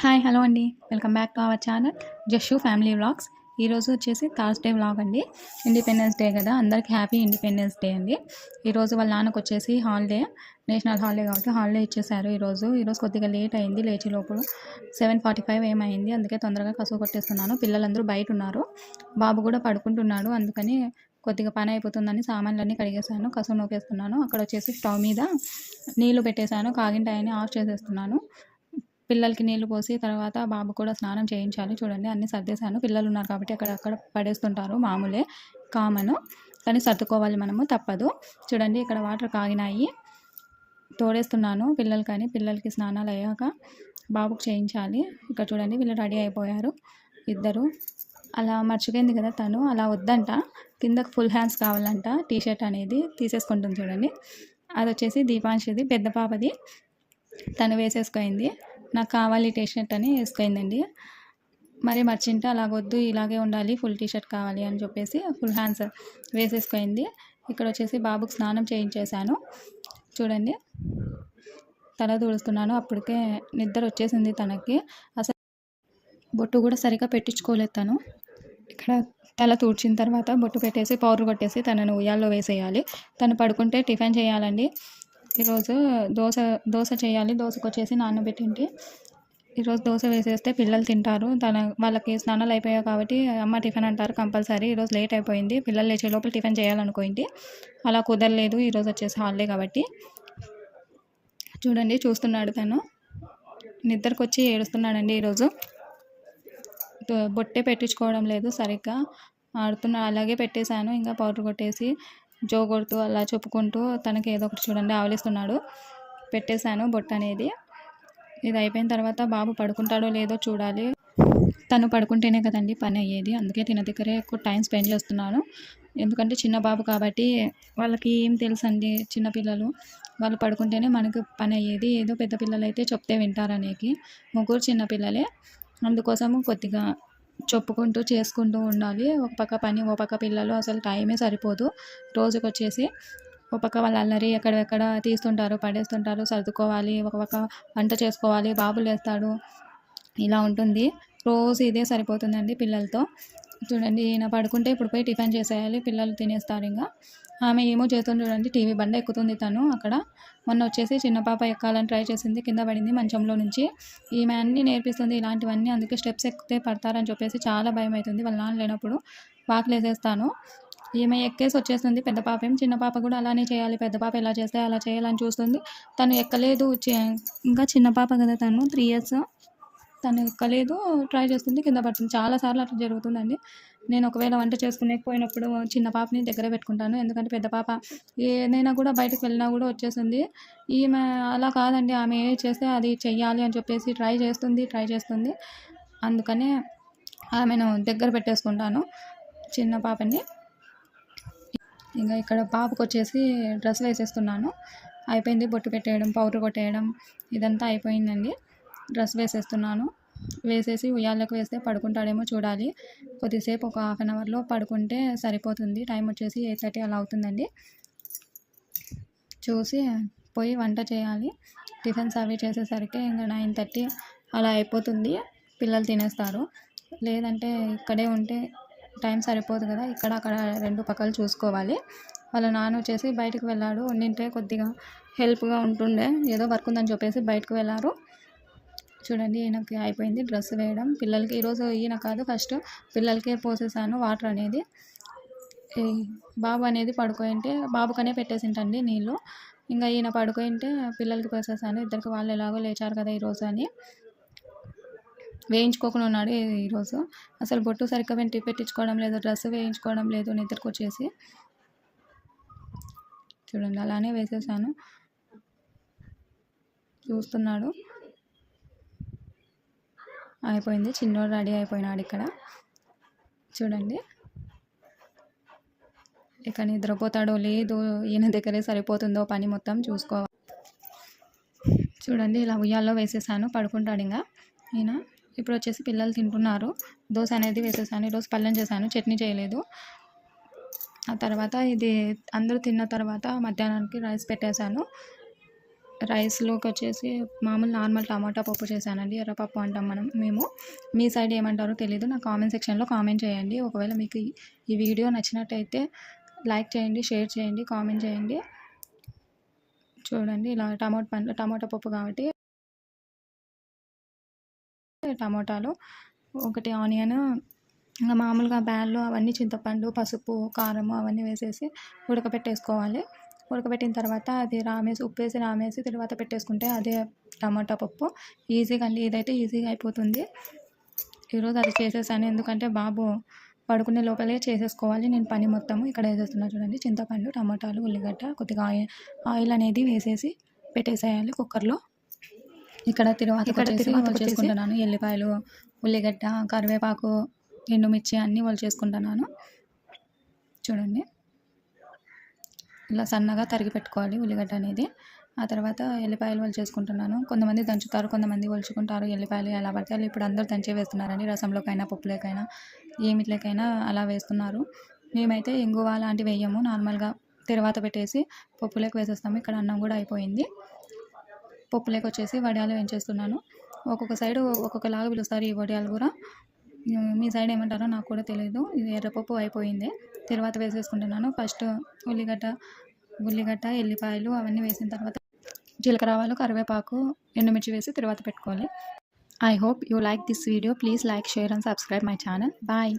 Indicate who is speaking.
Speaker 1: Hi hello అండి. Welcome back to our channel Jashu family vlogs. ఈరోజు వచ్చేసి Thursday vlog అండి. ఇండిపెండెన్స్ డే కదా అందరికీ హ్యాపీ ఇండిపెండెన్స్ డే అండి. ఈరోజు వాళ్ళ నాన్నకు వచ్చేసి హాలిడే నేషనల్ హాలిడే కాబట్టి హాలిడే ఇచ్చేసారు ఈరోజు ఈరోజు కొద్దిగా లేట్ అయింది లేచి లోపల సెవెన్ ఫార్టీ ఫైవ్ ఏమైంది అందుకే తొందరగా కసువు కొట్టేస్తున్నాను. పిల్లలందరూ బయట ఉన్నారు. బాబు కూడా పడుకుంటున్నాడు అందుకని కొద్దిగా పని అయిపోతుందని సామాన్లన్నీ కడిగేసాను కసువు నూకేస్తున్నాను. అక్కడ వచ్చేసి స్టవ్ మీద నీళ్ళు పెట్టేశాను కాగింటాయని ఆఫ్ చేసేస్తున్నాను. పిల్లలకి నీళ్ళు పోసి తర్వాత బాబు కూడా స్నానం చేయించాలి. చూడండి అన్నీ సర్దేశాను. పిల్లలు ఉన్నారు కాబట్టి అక్కడక్కడ పడేస్తుంటారు మామూలే కామన్. కానీ సర్దుకోవాలి మనము తప్పదు. చూడండి ఇక్కడ వాటర్ కాగినాయి. తోడేస్తున్నాను పిల్లలు కానీ పిల్లలకి స్నానాలు అయ్యాక బాబుకు చేయించాలి. ఇక్కడ చూడండి వీళ్ళు రెడీ అయిపోయారు ఇద్దరు. అలా మర్చిపోయింది కదా తను. అలా వద్దంట. కిందకు ఫుల్ హ్యాండ్స్ కావాలంట. టీ షర్ట్ అనేది తీసేసుకుంటుంది చూడండి. అది వచ్చేసి దీపాంశిది పెద్ద పాపది. తను వేసేసుకుంది. నాకు కావాలి టీ షర్ట్ అని వేసుకైందండి. మరి మర్చింటే అలాగొద్దు ఇలాగే ఉండాలి ఫుల్ టీ షర్ట్ కావాలి అని చెప్పేసి ఫుల్ హ్యాండ్స్ వేసేసుకుంది. ఇక్కడ వచ్చేసి బాబుకి స్నానం చేయించేశాను. చూడండి. తల తుడుస్తున్నాను అప్పటికే నిద్ర వచ్చేసింది తనకి. అసలు బొట్టు కూడా సరిగ్గా పెట్టించుకోలేదు తను. ఇక్కడ తల తుడిచిన తర్వాత బొట్టు పెట్టేసి పౌడర్ కొట్టేసి తనను ఉయ్యాల్లో వేసేయాలి. తను పడుకుంటే టిఫిన్ చేయాలండి. ఈరోజు దోశ దోశ చేయాలి. దోశకు వచ్చేసి నానబెట్టింటి. ఈరోజు దోశ వేసేస్తే పిల్లలు తింటారు. తన వాళ్ళకి స్నానాలు అయిపోయాయి కాబట్టి అమ్మ టిఫిన్ అంటారు కంపల్సరీ. ఈరోజు లేట్ అయిపోయింది. పిల్లలు లేచే లోపల టిఫిన్ చేయాలనుకోండి అలా కుదరలేదు. ఈరోజు వచ్చేసి హాలిడే కాబట్టి. చూడండి చూస్తున్నాడు తను. నిద్రకు వచ్చి ఏడుస్తున్నాడండి ఈరోజు. బొట్టే పెట్టించుకోవడం లేదు సరిగ్గా. ఆడుతున్నా అలాగే పెట్టేశాను. ఇంకా పౌడర్ కొట్టేసి జో కొడుతూ అలా చెప్పుకుంటూ తనకి ఏదో ఒకటి చూడండి ఆవలిస్తున్నాడు. పెట్టేశాను బొట్టు అనేది. ఇది అయిపోయిన తర్వాత బాబు పడుకుంటాడో లేదో చూడాలి. తను పడుకుంటేనే కదండి పని అయ్యేది. అందుకే తిన దగ్గరే ఎక్కువ టైం స్పెండ్ చేస్తున్నాను. ఎందుకంటే చిన్న బాబు కాబట్టి వాళ్ళకి ఏం తెలుసండి చిన్నపిల్లలు వాళ్ళు పడుకుంటేనే మనకు పని అయ్యేది. ఏదో పెద్ద పిల్లలు అయితే చెప్తే వింటారనేకి ముగ్గురు చిన్నపిల్లలే అందుకోసము కొద్దిగా చెప్పుకుంటూ చేసుకుంటూ ఉండాలి. ఒక పక్క పని ఒక పక్క పిల్లలు అసలు టైమే సరిపోదు. రోజుకి వచ్చేసి ఒక పక్క వాళ్ళ అల్లరి ఎక్కడెక్కడ తీస్తుంటారు పడేస్తుంటారు సర్దుకోవాలి ఒక పక్క వంట చేసుకోవాలి బాబు లేస్తాడు. ఇలా ఉంటుంది. రోజు ఇదే సరిపోతుందండి పిల్లలతో. చూడండి ఈయన పడుకుంటే ఇప్పుడు పోయి టిఫిన్ చేసేయాలి పిల్లలు తినేస్తారు ఇంకా. ఆమె ఏమో చేస్తుంది చూడండి టీవీ బండ ఎక్కుతుంది తను అక్కడ. మొన్న వచ్చేసి చిన్న పాప ఎక్కాలని ట్రై చేసింది కింద పడింది మంచంలో నుంచి. ఈమె అన్నీ నేర్పిస్తుంది ఇలాంటివన్నీ అందుకే స్టెప్స్ ఎక్కితే పడతారని చెప్పేసి చాలా భయం అవుతుంది. వాళ్ళ నాన్న లేనప్పుడు వాకిలు ఈమె ఎక్కేసి వచ్చేస్తుంది పెద్ద పాప. ఏం చిన్న పాప కూడా అలానే చేయాలి. పెద్ద పాప ఎలా చేస్తే అలా చేయాలని చూస్తుంది. తను ఎక్కలేదు. చే- ఇంకా చిన్న పాప కదా తను త్రీ ఇయర్స్ తను ఎక్కలేదు ట్రై చేస్తుంది కింద పడుతుంది. చాలాసార్లు అట్లా జరుగుతుందండి. నేను ఒకవేళ వంట చేసుకునేకపోయినప్పుడు చిన్న పాపని దగ్గర పెట్టుకుంటాను. ఎందుకంటే పెద్ద పాప ఏదైనా కూడా బయటకు వెళ్ళినా కూడా వచ్చేస్తుంది. ఈమె అలా కాదండి. ఆమె ఏ చేస్తే అది చెయ్యాలి అని చెప్పేసి ట్రై చేస్తుంది ట్రై చేస్తుంది. అందుకనే ఆమెను దగ్గర పెట్టేసుకుంటాను చిన్న పాపని. ఇంకా ఇక్కడ పాపకు వచ్చేసి డ్రెస్ వేసేస్తున్నాను. అయిపోయింది బొట్టు పెట్టేయడం పౌడర్ కొట్టేయడం ఇదంతా అయిపోయిందండి. డ్రెస్ వేసేస్తున్నాను. వేసేసి ఉయ్యాలకు వేస్తే పడుకుంటాడేమో చూడాలి. కొద్దిసేపు ఒక హాఫ్ అన్ అవర్లో పడుకుంటే సరిపోతుంది. టైం వచ్చేసి ఎయిట్ థర్టీ అలా అవుతుందండి. చూసి పోయి వంట చేయాలి. టిఫిన్స్ అవి చేసేసరికి ఇంకా నైన్ థర్టీ అలా అయిపోతుంది. పిల్లలు తినేస్తారు. లేదంటే ఇక్కడే ఉంటే టైం సరిపోదు కదా. ఇక్కడ అక్కడ రెండు పక్కలు చూసుకోవాలి. వాళ్ళ నాన్న వచ్చేసి బయటకు వెళ్ళాడు. ఉండింటే కొద్దిగా హెల్ప్గా ఉంటుండే. ఏదో వర్క్ ఉందని చెప్పేసి బయటకు వెళ్ళారు. చూడండి ఈయనకి అయిపోయింది డ్రెస్ వేయడం. పిల్లలకి ఈరోజు ఈయన కాదు ఫస్ట్ పిల్లలకే పోసేసాను వాటర్ అనేది. ఈ బాబు అనేది పడుకోయింటే బాబుకనే పెట్టేసింటండి నీళ్ళు. ఇంకా ఈయన పడుకోయింటే పిల్లలకి పోసేసాను. ఇద్దరికి వాళ్ళు ఎలాగో లేచారు కదా ఈరోజు అని. వేయించుకోకుండా ఉన్నాడు ఈరోజు అసలు బొట్టు సరిగ్గా పెట్టి పెట్టించుకోవడం లేదు డ్రెస్ వేయించుకోవడం లేదు నిద్రకు వచ్చేసి. చూడండి అలానే వేసేసాను. చూస్తున్నాడు. అయిపోయింది. చిన్నోడు రెడీ అయిపోయినాడు ఇక్కడ. చూడండి. ఇక నిద్రపోతాడో లేదో ఈయన దగ్గరే సరిపోతుందో పని మొత్తం చూసుకోవాలి చూడండి ఇలా ఉయ్యాల్లో వేసేసాను పడుకుంటాడు ఇంకా. ఈయన ఇప్పుడు వచ్చేసి పిల్లలు తింటున్నారు. దోశ అనేది వేసేసాను. ఈరోజు పళ్ళెం చేశాను చట్నీ చేయలేదు. ఆ తర్వాత ఇది అందరూ తిన్న తర్వాత మధ్యాహ్నానికి రైస్ పెట్టేశాను. రైస్లోకి వచ్చేసి మామూలు నార్మల్ టమాటా పప్పు చేశానండి. ఎర్రపప్పు అంటాం మనం మేము. మీ సైడ్ ఏమంటారో తెలియదు నా కామెంట్ సెక్షన్లో కామెంట్ చేయండి. ఒకవేళ మీకు ఈ- వీడియో నచ్చినట్టయితే లైక్ చేయండి షేర్ చేయండి కామెంట్ చేయండి. చూడండి ఇలా టమాటా పండ్లు టమాటా పప్పు కాబట్టి టమోటాలు. ఒకటి ఆనియన్ ఇంకా మామూలుగా బ్యాళ్ళు అవన్నీ చింతపండు పసుపు కారం అవన్నీ వేసేసి ఉడకబెట్టేసుకోవాలి ఉడకబెట్టిన తర్వాత అది రామేసి ఉప్పేసి రామేసి తర్వాత పెట్టేసుకుంటే అదే టమాటా పప్పు. ఈజీగా అండి. ఇదైతే ఈజీగా అయిపోతుంది. ఈరోజు అది చేసేసాను. ఎందుకంటే బాబు పడుకునే లోపలే చేసేసుకోవాలి. నేను పని మొత్తము ఇక్కడ వేసేస్తున్నా చూడండి. చింతపండు టమాటాలు ఉల్లిగడ్డ కొద్దిగా ఆయిల్ ఆయిల్ అనేది వేసేసి పెట్టేసేయాలి కుక్కర్లో. ఇక్కడ తిరువాత
Speaker 2: ఇక్కడ తిరువాత
Speaker 1: చేసుకుంటున్నాను. ఎల్లిపాయలు ఉల్లిగడ్డ కరివేపాకు ఎండుమిర్చి అన్నీ వల్ చేసుకుంటున్నాను. చూడండి. ఇలా సన్నగా తరిగి పెట్టుకోవాలి ఉల్లిగడ్డ అనేది. ఆ తర్వాత ఎల్లిపాయలు వల్ చేసుకుంటున్నాను. కొంతమంది దంచుతారు కొంతమంది ఒలుచుకుంటారు. ఎల్లిపాయలు ఎలా పడితే వాళ్ళు ఇప్పుడు అందరూ దంచే వేస్తున్నారండి. రసంలోకైనా పప్పులోకైనా ఏమిట్లకైనా అలా వేస్తున్నారు. మేమైతే ఇంగువ లాంటివి వేయము. నార్మల్గా తర్వాత పెట్టేసి పప్పులోకి వేసేస్తాము. ఇక్కడ అన్నం కూడా అయిపోయింది. పప్పులోకి వచ్చేసి వడియాలు వేయించేస్తున్నాను. ఒక్కొక్క సైడ్ ఒక్కొక్కలాగా పిలుస్తారు ఈ వడియాలు కూడా. మీ సైడ్ ఏమంటారో నాకు కూడా తెలియదు ఇది ఎర్రపప్పు అయిపోయింది. తర్వాత వేసేసుకుంటున్నాను. ఫస్ట్ ఉల్లిగడ్డ ఉల్లిగడ్డ ఎల్లిపాయలు అవన్నీ వేసిన తర్వాత జీలకర్ర ఆవాలు కరివేపాకు ఎండుమిర్చి వేసి తర్వాత పెట్టుకోవాలి. I hope you like this video please like share and subscribe my channel bye